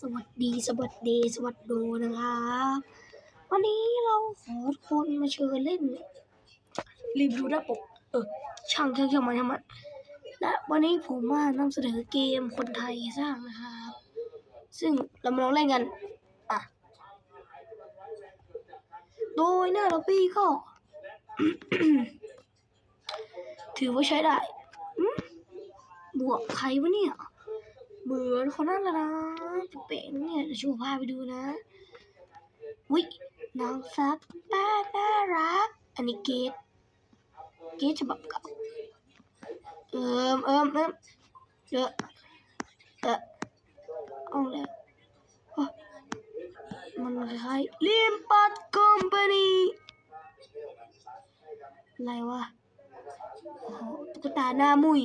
สวัสดีสวัสดีสวัสดีนะครับ วันนี้เราขอทุกคนมาเชิญเล่น รีวิวหน้าปกเออช่างช่างช่างมาช่างมันและวันนี้ผมมานำเสนอเกมคนไทยสร้างนะครับ ซึ่งเรามาลองเล่นกันอะโดยหน้าล็อบบี้ก็ ถือว่าใช้ได้บวกใครวะเนี่ยเหมือนคนนั้นละนะ เป๋งเนี่ยเดี๋ยชูพาไปดูนะวิน้องซับป้าน่ารัก อันนี้เกตเกตฉบับเก่าเอิมเอิมเอิมเยอะเออเอาเลยโอ้มันคล้ายลิมปัดคอมพานีอะไรวะตุ๊กตาหน้ามุย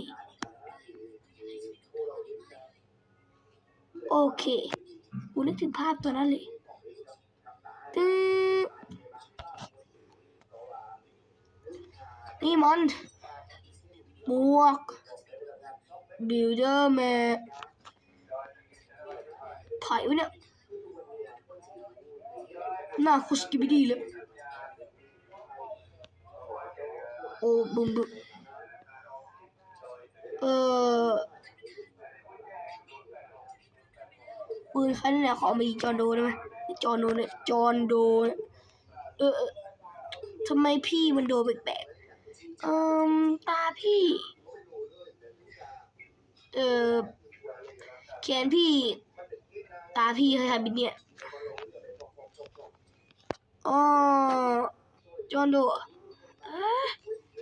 โอเคกูนึกถึงภาพตัวนั้นเลยตึ๊ดนี่มันหมวกบิลเดอร์แมนไผ่วะเนี่ยหน้าคุสกิบิดีเลยโอ้บึมบึมเออ ปืนใครนี่นแหละขอมายิงจอนโดได้ไหมจอนโดเนี่ยจอนโดเนี่ยเออทำไมพี่มันโดแปลกๆเอ่มตาพี่ เออแขนพี่ ตาพี่เคยทำบินเนี่ยอ๋อจอนโด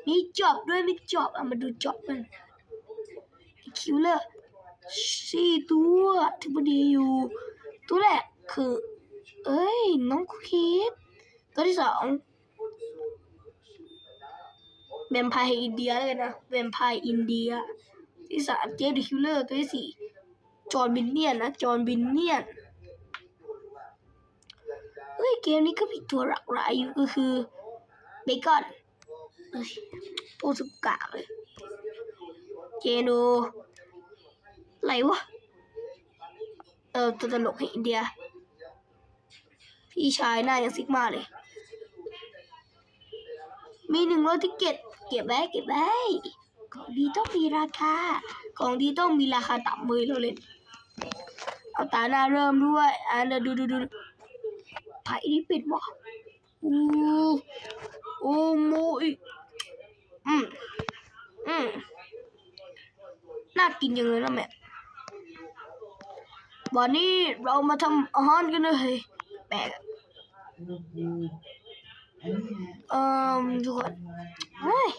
มีจอบด้วยมีจอบอะมาดูจอบมันคิวเลอร์ สี่ตัวที่พอดีอยู่ ตัวแรกคือ เอ้ย น้องคุกคิดตัวที่สองแวมไพร์อินเดียเลยนะแวมไพร์อินเดีย ที่สามเจฟเดอะคิลเลอร์ตัวที่สี่จอห์นบินเนียนนะจอห์นบินเนียนเฮ้ยเกมนี้ก็มีตัวหลากหลายอยู่ก็คือเบคอนเอ้ยโปรสุกาเลยเจโน อะไรวะ เออตัวตลกแห่งอินเดีย พี่ชายหน้ายังซิกมาเลย มีหนึ่งร้อยทิเก็ตเก็บไว้เก็บไว้ของดีต้องมีราคา ของดีต้องมีราคาต่ำมือเราเล่น เอาตาหน้าเริ่มด้วยอ่าเดูดูดูไผ่นี่ปิดวะโอ้โอ้โมยอืมอืมน่ากินยังเลยนะแม่ วันนี้เรามาทำอาหารกันเลยแปลกอะเอ่อทุกคนเฮ้ย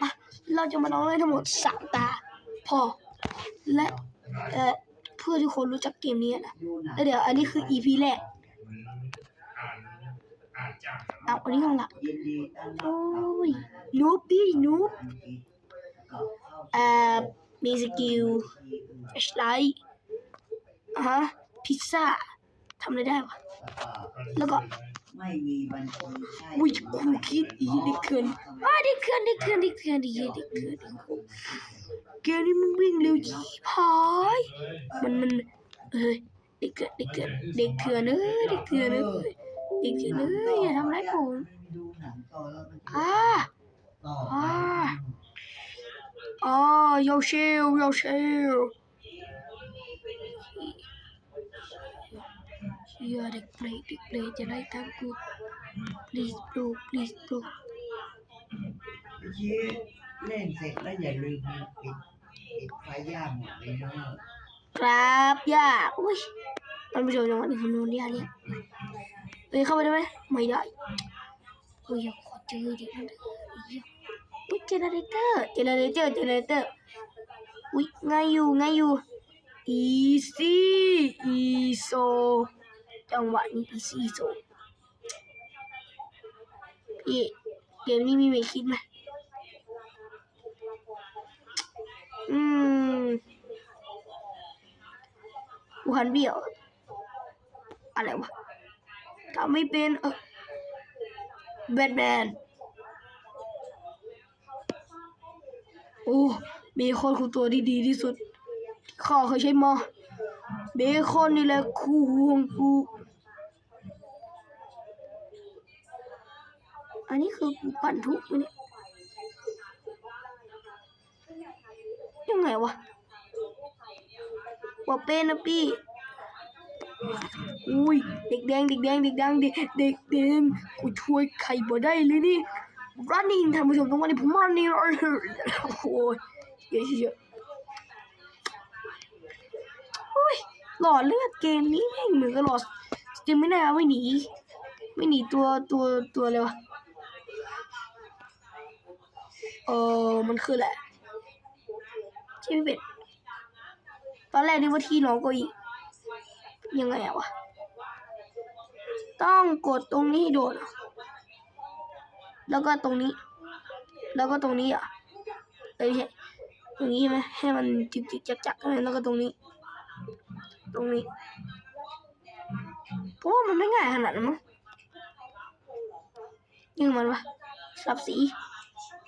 มาเราจะมาลองเล่นทั้งหมดสามตา พอ และเอ่อเพื่อทุกคนรู้จักเกมนี้นะแล้วเดี๋ยว อันนี้คือ EP แรกเอาอันนี้ข้างหลังโอ้ยนูบดินูบเอ่อมีสกิลแฟชไลท์ ฮะพิซซ่าทำอะไรได้วะแล้วก็ไม่มีบัญชีใช่อุ้ยคูคิดอีเด็กเกินอ่าเด็กเกินเด็กเกินเด็กเกินเด็กเกินเด็กเกินเกมนี้มันวิ่งเร็วจีพายมันมันเอ้ยเด็กเกินเด็กเกินเด็กเกินเอ้ยเด็กเกินเอ้ยเด็กเกินเอ้ยอย่าทำร้ายผมดูหนังต่อแล้วมันอ่าต่ออ่าอ่ายาวเชลยาวเชล อย่าเด็กเปรย์เด็กเปรย์จะได้ตามกู please bro please bro ชี้เล่นเสร็จแล้วอย่าลืมปิดปิดไฟย่าหมดเลยเนอะครับย่าอุ้ยมันผู้ชมจังหวะนี้คำนวณยาเนี่ยเอ้ยเข้าไปได้ไหมไม่ได้เฮ้ยขอเจอด็กนั่นเลยอุ้ยเจเนเรเตอร์เจเนเรเตอร์เจเนเรเตอร์อุ้ยง่ายอยู่ง่ายอยู่ easy easy จังหวะนี้ easy easy พี่เกมนี้มีเมคิดไหมอืมกูหันเบี้ยวอะไรวะทำไม่เป็นเออแบทแมนโอ้มีคนคือตัวที่ดีที่สุดข้าเคยใช้มาเบคอนนี่แหละคู่ห่วงกู อันนี้คือปั่นทุกเนี่ยยังไงวะว่าเป็นนะพี่อุ้ยเด็กแดงเด็กแดงเด็กแดงเด็กเด็กแดงกูช่วยใครบ่ได้เลยนี่ running ท่านผู้ชมตรงวันนี้ผม running โอ้โหเยอะเยอะโอ้ยหลอดเลือดเกมนี้แม่งเหมือนกับหลอดจะไม่น่าไม่หนี ไม่หนีตัวตัวตัวเลยวะ เออมันคืออะไรใช่ไหมเป็ดตอนแรกนึกว่าที่น้องก็อีกยังไงอะวะ ต้องกดตรงนี้ให้โดดแล้วก็ตรงนี้ แล้วก็ตรงนี้อะเอ้ยตรงนี้ไหมให้มันจิกจิกจักจักๆแล้วก็ตรงนี้ ตรงนี้เพราะว่ามันไม่ง่ายขนาดนั้นมั้งยังมันวะสับสี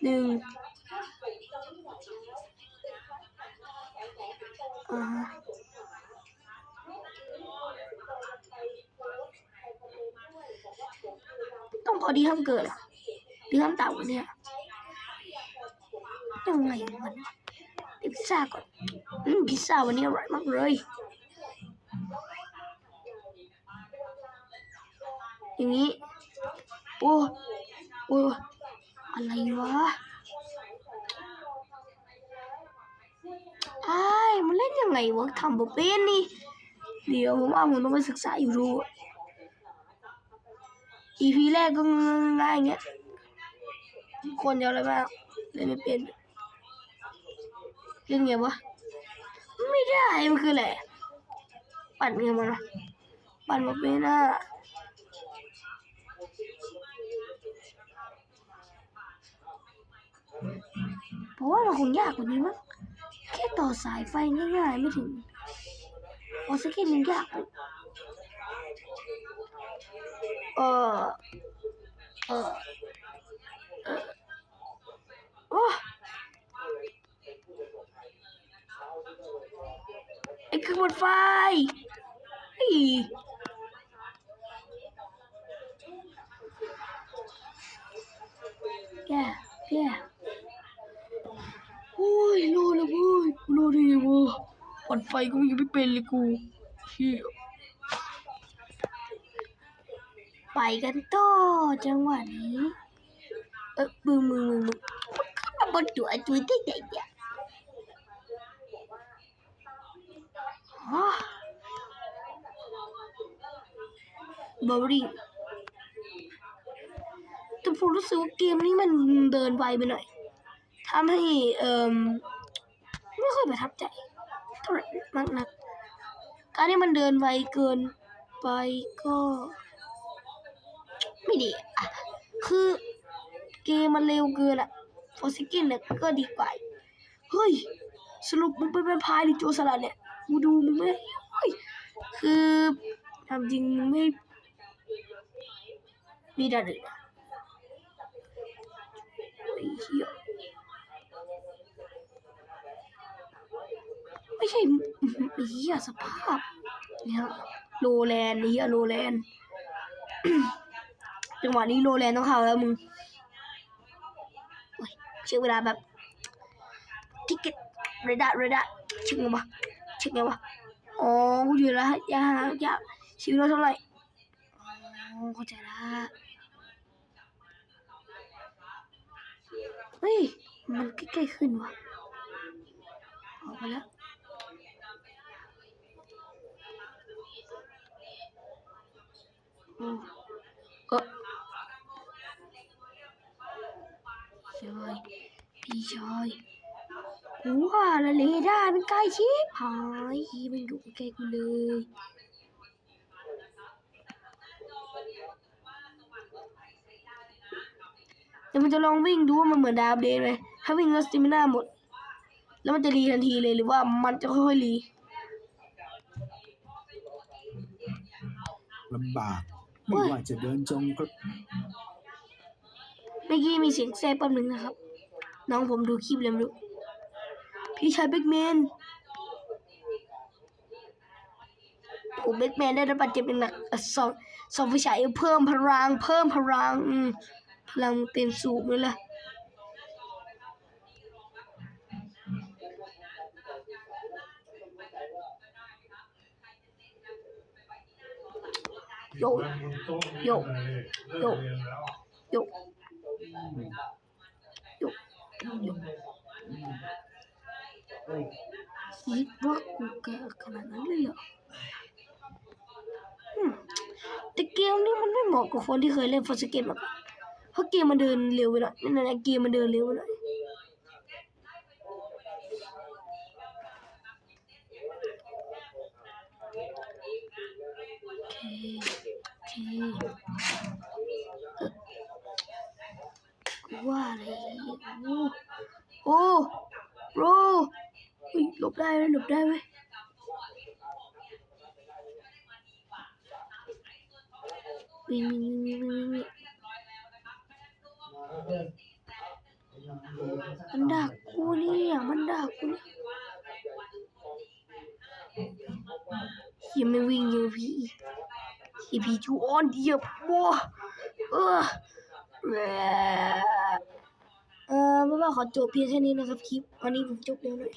หนึ่งอ่าต้องพอดีห้ามเกินอะหรือห้ามต่ำกว่านี้อะยังไงมันพิซซ่าก่อนอืมพิซซ่าวันนี้อร่อยมากเลยอย่างนี้โอ้โอ้ อะไรวะไอ้มันเล่นยังไงวะทำบ่เป็นนี่ เดี๋ยวผมว่าผมต้องไปศึกษาอยู่ดู EP แรกก็ง่ายเงี้ย คนเดียวเลยมากเล่นไม่เป็น เล่นไงวะ ไม่ได้ มันคืออะไร ปั่นไงมันวะปั่นมาเป็นอะ เพราะว่ามันคงยากกว่านี้มั้งแค่ต่อสายไฟง่ายๆไม่ถึงออสเก็ตมันยากเลยเออเออโอ้ไอ้เครื่องบดไฟเฮ้ยแกแกโอ้ ยรอดแล้วเว้ยรอดได้ไงวะปัดไฟก็ยังไม่เป็นเลยกูเฮียไปกันต่อจังหวะนี้ เออมือมือมือมือมันขึ้นมาบนตัวตัวได้ไงเนี่ยอ๋อบอริงแต่ผมรู้สึกว่าเกมนี้มันเดินไวไปหน่อย ทำให้เอ่อไม่ค่อยประทับใจเท่าไหร่มากนัก การที่มันเดินไวเกินไปก็ ไม่ดีอะคือเกมมันเร็วเกินอะฟอสกินเนี่ยก็ดีกว่าเฮ้ย สรุปมึงเป็นแวมพร์หรือโจรสลัดเนี่ยกูดูมึงไม่เฮ้ยคือทำจริงมึงไม่มีด่านอื่นะเฮ้ยเหี้ย ไม่ใช่เหี้ยสภาพเนี่ยโลแลนด์ไอ้เหี้ยโลแลนด์จังหวะนี้โลแลนด์ต้องเข้าแล้วมึงเช็คเวลาแบบทิกเก็ตเรดาเรดาเช็คไงวะเช็คไงวะอ๋อกูอยู่แล้วยาวยาชีวิตเราเท่าไหร่อ๋อเข้าใจละเฮ้ยมันใกล้ๆขึ้นวะออกไปแล้ว อืมเออชายพี่ชายกูว่าละเลด้ามันใกล้ชิบหายมันอยู่ใกล้กูเลยแต่มันจะลองวิ่งดูว่ามันเหมือนดาบเดนไหมถ้าวิ่งแล้วสติมิน่าหมด แล้วมันจะรีทันทีเลยหรือว่ามันจะค่อยๆรีลำบาก ไม่ว่าจะเดินจงกรมเมื่อกี้มีเสียงแซ่บแป๊บนึงนะครับ น้องผมดูคลิปเลยไม่รู้พี่ชายแบ็กแมนโอ้แบทแมนได้รับบาดเจ็บหนักสองสองไฟฉายเพิ่มพลังเพิ่มพลังพลังเต็มสูบเลยล่ะ โยกโยกโยกโยกโยกโยกเอ้ยคิดว่ากูแก่ขนาดนั้นเลยเหรออืมแต่เกมนี้มันไม่เหมาะกับคนที่เคยเล่นฟอสเกมหรอกเพราะเกมมันเดินเร็วไปหน่อยนั่นแหละเกมมันเดินเร็วไปหน่อยโอเคโอเคเออว่าอะไรโอ้โอ้โรเฮ้ยหลบ ได้ไหมหลบได้ไหมวิ่งวิ่งวิ่งวิ่งวิ่งวิ่งมันดักกูเนี่ยมันดักกูเนี่ยยังไม่วิ่งยังพี่ยังพี่จูออนเดียบบัวเออแหละเออไม่ว่าขอจบเพียงแค่นี้นะครับคลิปวันนี้ผมจบเร็วหน่อย